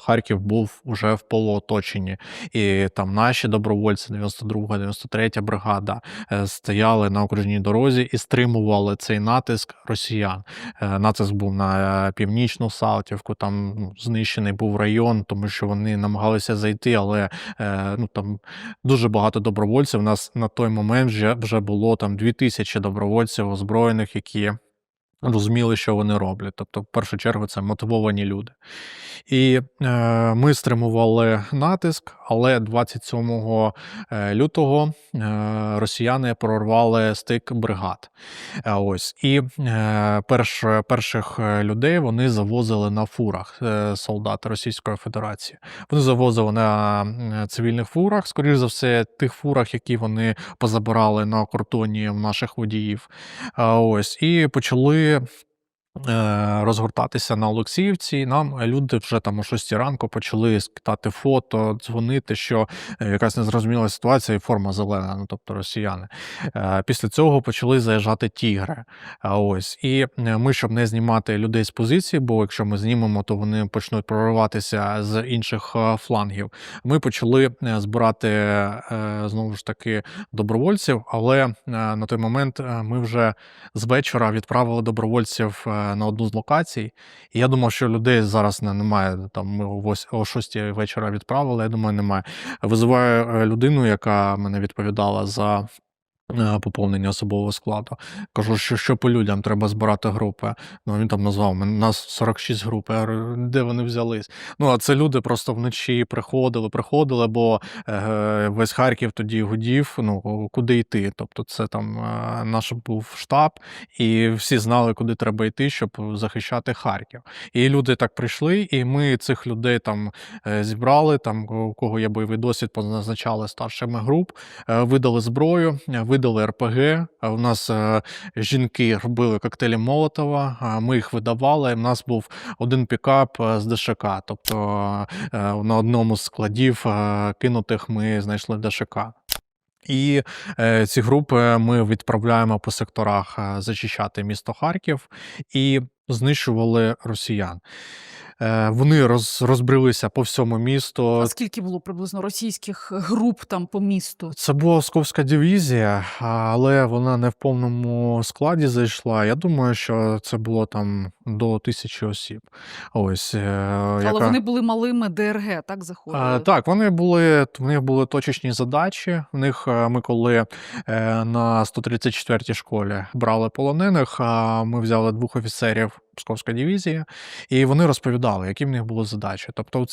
Харків був уже в полуоточенні, і там наші добровольці, 92-га, 93-я бригада, е, стояли на окружній дорозі і стримували цей натиск росіян. Е, Натиск був на е, північну Салтівку, там ну, знищений був район, тому що вони намагалися зайти, але ну, там дуже багато добровольців. У нас на той момент вже, вже було там 2000 добровольців озброєних, які розуміли, що вони роблять. Тобто, в першу чергу, це мотивовані люди. І е, ми стримували натиск, але 27 е, лютого е, росіяни прорвали стик бригад. Е, Ось і е, перш, перших е, людей вони завозили на фурах е, солдати Російської Федерації. Вони завозили на цивільних фурах, скоріш за все, тих фурах, які вони позабирали на кордоні в наших водіїв. А, Ось і почали. Е, Розгортатися на Олексіївці, нам люди вже там о 6 ранку почали скидати фото, дзвонити, що е, якась незрозуміла ситуація і форма зелена, ну тобто росіяни. Е, Після цього почали заїжджати тігри. Ось і е, ми, щоб не знімати людей з позиції, бо якщо ми знімемо, то вони почнуть прориватися з інших е, флангів. Ми почали е, збирати е, знову ж таки добровольців, але е, на той момент е, ми вже з вечора відправили добровольців е, на одну з локацій. І я думав, що людей зараз не- немає. Там ми о 6 вечора відправили. Я думаю, немає. Визиваю е, людину, яка мене відповідала за. Е, Поповнення особового складу. Кажу, що, що по людям треба збирати групи. Ну він там назвав мене нас 46 груп. Я говорю, де вони взялись? Ну а це люди просто вночі приходили, приходили, бо е, весь Харків тоді гудів. Ну куди йти? Тобто, це там е, наш був штаб, і всі знали, куди треба йти, щоб захищати Харків. І люди так прийшли, і ми цих людей там е, зібрали. Там у кого є бойовий досвід, позначали старшими груп, е, видали зброю, е, видали РПГ. У нас е, жінки робили коктейлі Молотова, ми їх видавали. У нас був один пікап е, з ДШК. Тобто е, на одному з складів кинутих ми знайшли ДШК. І е, ці групи ми відправляємо по секторах зачищати місто Харків і знищували росіян. Е, вони роз, розбрелися по всьому місту. А скільки було приблизно російських груп там по місту? Це була Осковська дивізія, але вона не в повному складі зайшла. Я думаю, що це було там до тисячі осіб. Ось, е, Але яка... вони були малими ДРГ, так заходили? А, так, вони були, в них були точечні задачі. В них е, ми коли е, на 134-й школі брали полонених, а ми взяли двох офіцерів Псковської дивізія, і вони розповідали, які в них були задачі. Тобто, у